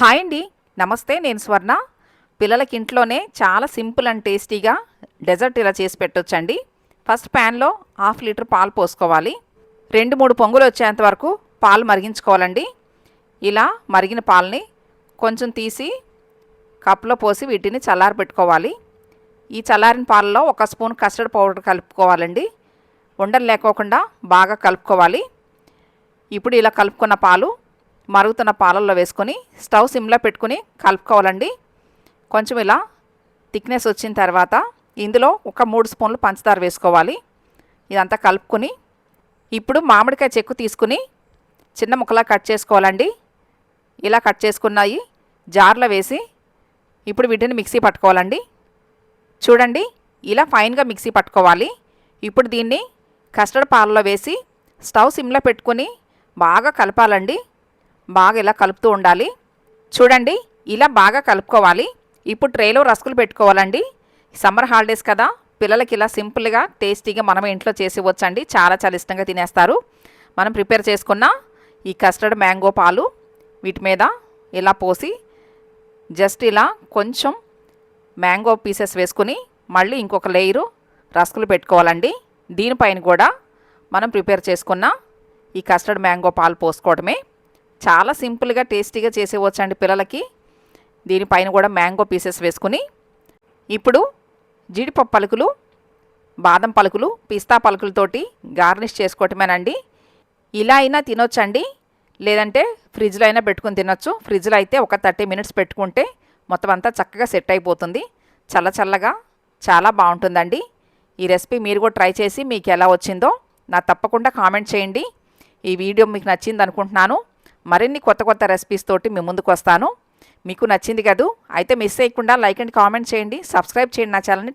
Hi అండి. నమస్తే నేను స్వర్ణ. పిల్లలకి ఇంట్లోనే చాలా సింపుల్ అండ్ టేస్టీగా డెజర్ట్ ఇలా చేసి పెట్టొచ్చండి. ఫస్ట్ ప్యాన్లో హాఫ్ లీటర్ పాలు పోసుకోవాలి. రెండు మూడు పొంగులు వచ్చేంత వరకు పాలు మరిగించుకోవాలండి. ఇలా మరిగిన పాలని కొంచెం తీసి కప్లో పోసి వీటిని చల్లారి పెట్టుకోవాలి. ఈ చల్లారిన పాలలో ఒక స్పూన్ కస్టర్డ్ పౌడర్ కలుపుకోవాలండి. ఉండలు లేకోకుండా బాగా కలుపుకోవాలి. ఇప్పుడు ఇలా కలుపుకున్న పాలు మరుగుతున్న పాలల్లో వేసుకొని స్టవ్ సిమ్లో పెట్టుకుని కలుపుకోవాలండి. కొంచెం ఇలా థిక్నెస్ వచ్చిన తర్వాత ఇందులో ఒక మూడు స్పూన్లు పంచదార వేసుకోవాలి. ఇదంతా కలుపుకొని ఇప్పుడు మామిడికాయ చెక్కు తీసుకుని చిన్న ముక్కలా కట్ చేసుకోవాలండి. ఇలా కట్ చేసుకున్నాయి జార్లో వేసి ఇప్పుడు వీటిని మిక్సీ పట్టుకోవాలండి. చూడండి ఇలా ఫైన్గా మిక్సీ పట్టుకోవాలి. ఇప్పుడు దీన్ని కస్టర్డ్ పాలలో వేసి స్టవ్ సిమ్లో పెట్టుకుని బాగా కలపాలండి. బాగా ఇలా కలుపుతూ ఉండాలి. చూడండి ఇలా బాగా కలుపుకోవాలి. ఇప్పుడు ట్రేలో రస్కులు పెట్టుకోవాలండి. సమ్మర్ హాలిడేస్ కదా పిల్లలకి ఇలా సింపుల్గా టేస్టీగా మనం ఇంట్లో చేసి ఇవ్వచ్చండి. చాలా చాలా ఇష్టంగా తినేస్తారు. మనం ప్రిపేర్ చేసుకున్న ఈ కస్టర్డ్ మ్యాంగో పాలు వీటి మీద ఇలా పోసి జస్ట్ ఇలా కొంచెం మ్యాంగో పీసెస్ వేసుకుని మళ్ళీ ఇంకొక లేయరు రస్కులు పెట్టుకోవాలండి. దీనిపైన కూడా మనం ప్రిపేర్ చేసుకున్న ఈ కస్టర్డ్ మ్యాంగో పాలు పోసుకోవడమే చాలా సింపుల్గా టేస్టీగా చేసేవచ్చండి పిల్లలకి. దీనిపైన కూడా మ్యాంగో పీసెస్ వేసుకుని ఇప్పుడు జీడిపప్పు పలుకులు బాదం పలుకులు పిస్తా పలుకులతోటి గార్నిష్ చేసుకోవటమేనండి. ఇలా అయినా తినొచ్చండి. లేదంటే ఫ్రిడ్జ్లో అయినా పెట్టుకుని తినొచ్చు. ఫ్రిడ్జ్లో అయితే ఒక థర్టీ మినిట్స్ పెట్టుకుంటే మొత్తం అంతా చక్కగా సెట్ అయిపోతుంది. చల్ల చల్లగా చాలా బాగుంటుందండి. ఈ రెసిపీ మీరు కూడా ట్రై చేసి మీకు ఎలా వచ్చిందో నాకు తప్పకుండా కామెంట్ చేయండి. ఈ వీడియో మీకు నచ్చింది అనుకుంటున్నాను మరిన్ని కొత్త కొత్త రెసిపీస్ తోటి మీ ముందుకు వస్తాను. మీకు నచ్చింది కదూ? అయితే మిస్ చేయకుండా లైక్ అండ్ కామెంట్ చేయండి. సబ్స్క్రైబ్ చేయండి నా ఛానల్ని